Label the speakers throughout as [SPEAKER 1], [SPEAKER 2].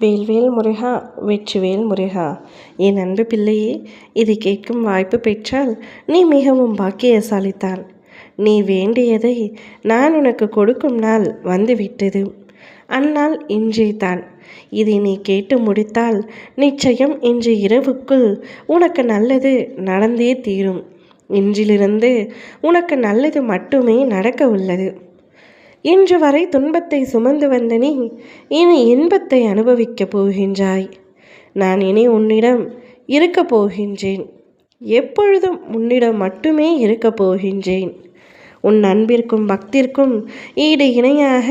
[SPEAKER 1] வேல்வேல் முருகா வெற்றிவேல் முருகா. என் அன்பு பிள்ளையே இதை கேட்கும் வாய்ப்பு பெற்றால் நீ மிகவும் பாக்கியசாலித்தான். நீ வேண்டியதை நான் உனக்கு கொடுக்கும் நாள் வந்துவிட்டது. அந்நாள் இன்றே தான் இதை நீ கேட்டு முடித்தால் நிச்சயம் இன்று இரவுக்குள் உனக்கு நல்லது நடந்தே தீரும். இன்றிலிருந்து உனக்கு நல்லது மட்டுமே நடக்க உள்ளது இன்று வரை துன்பத்தை சுமந்து வந்த நீ இனி இன்பத்தை அனுபவிக்கப் போகின்றாய். நான் இனி உன்னிடம் இருக்கப் போகின்றேன். எப்பொழுதும் உன்னிடம் மட்டுமே இருக்கப் போகின்றேன். உன் அன்பிற்கும் பக்திற்கும் ஈடு இணையாக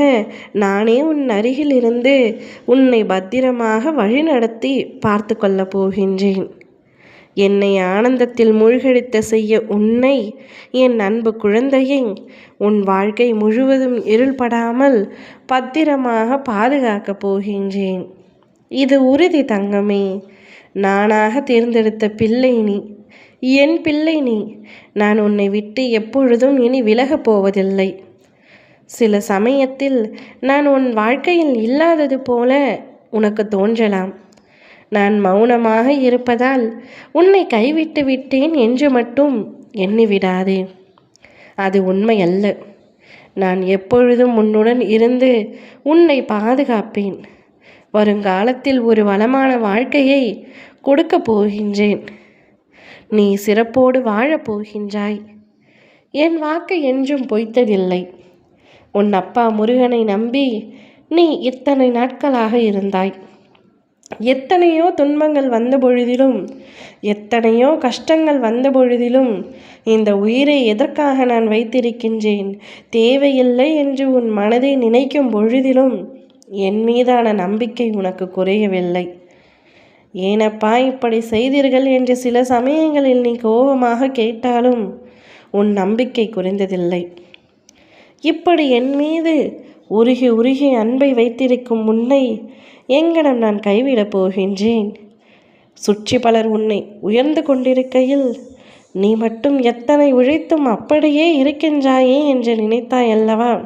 [SPEAKER 1] நானே உன் அருகில் இருந்து உன்னை பத்திரமாக வழிநடத்தி பார்த்து கொள்ளப் போகின்றேன். என்னை ஆனந்தத்தில் மூழ்கடித்த செய்ய உன்னை என் அன்பு குழந்தையை உன் வாழ்க்கை முழுவதும் இருள்படாமல் பத்திரமாக பாதுகாக்கப் போகின்றேன். இது உறுதி தங்கமே. நானாக தேர்ந்தெடுத்த பிள்ளை நீ. என் பிள்ளை நீ. நான் உன்னை விட்டு எப்பொழுதும் இனி விலகப் போவதில்லை. சில சமயத்தில் நான் உன் வாழ்க்கையில் இல்லாதது போல உனக்கு தோன்றலாம். நான் மௌனமாக இருப்பதால் உன்னை கைவிட்டு விட்டேன் என்று மட்டும் எண்ணிவிடாதே. அது உண்மை அல்ல நான் எப்பொழுதும் உன்னுடன் இருந்து உன்னை பாதுகாப்பேன். வருங்காலத்தில் ஒரு வளமான வாழ்க்கையை கொடுக்கப் போகின்றேன். நீ சிறப்போடு வாழப் போகின்றாய். என் வாக்கு என்றும் பொய்த்ததில்லை. உன் அப்பா முருகனை நம்பி நீ இத்தனை நாட்களாக இருந்தாய். எத்தனையோ துன்பங்கள் வந்த பொழுதிலும் எத்தனையோ கஷ்டங்கள் வந்த பொழுதிலும் இந்த உயிரை எதற்காக நான் வைத்திருக்கின்றேன்? தேவையில்லை என்று உன் மனதை நினைக்கும் பொழுதிலும் என் மீதான நம்பிக்கை உனக்கு குறையவில்லை. ஏனப்பா இப்படி செய்தீர்கள் என்று சில சமயங்களில் நீ கோபமாக கேட்டாலும் உன் நம்பிக்கை குறைந்ததில்லை. இப்படி என் மீது உருகி உருகி அன்பை வைத்திருக்கும் உன்னை எங்கனம் நான் கைவிடப் போகின்றேன்? சுற்றி பலர் உன்னை உயர்ந்து கொண்டிருக்கையில் நீ மட்டும் எத்தனை உழைத்தும் அப்படியே இருக்கின்றாயே என்று நினைத்தாய் அல்லவா?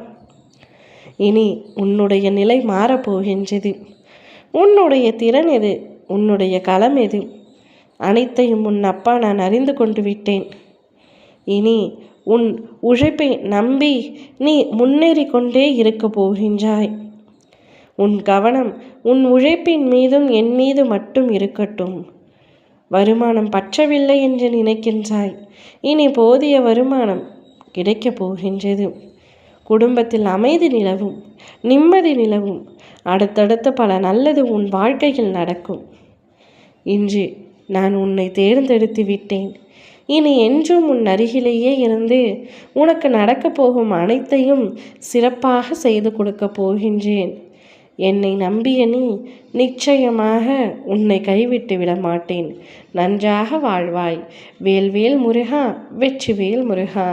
[SPEAKER 1] இனி உன்னுடைய நிலை மாறப்போகின்றது உன்னுடைய திறன் எது? உன்னுடைய களம் எது? அனைத்தையும் உன் அப்பா நான் அறிந்து கொண்டு விட்டேன். இனி உன் உழைப்பை நம்பி நீ முன்னேறி கொண்டே இருக்க போகின்றாய். உன் கவனம் உன் உழைப்பின் மீதும் என் மீது மட்டும் இருக்கட்டும். வருமானம் பற்றவில்லை என்று நினைக்கின்றாய். இனி போதிய வருமானம் கிடைக்கப் போகின்றது. குடும்பத்தில் அமைதி நிலவும் நிம்மதி நிலவும். அடுத்தடுத்து பல நல்லது உன் வாழ்க்கையில் நடக்கும். இன்று நான் உன்னை தேர்ந்தெடுத்து விட்டேன். இனி என்றும் உன் அருகிலேயே இருந்து உனக்கு நடக்கப் போகும் அனைத்தையும் சிறப்பாக செய்து கொடுக்கப் போகின்றேன். என்னை நம்பிய நீ நிச்சயமாக உன்னை கைவிட்டு விட மாட்டேன் நன்றாக வாழ்வாய். வேல்வேல் முருகா வெற்றிவேல் முருகா.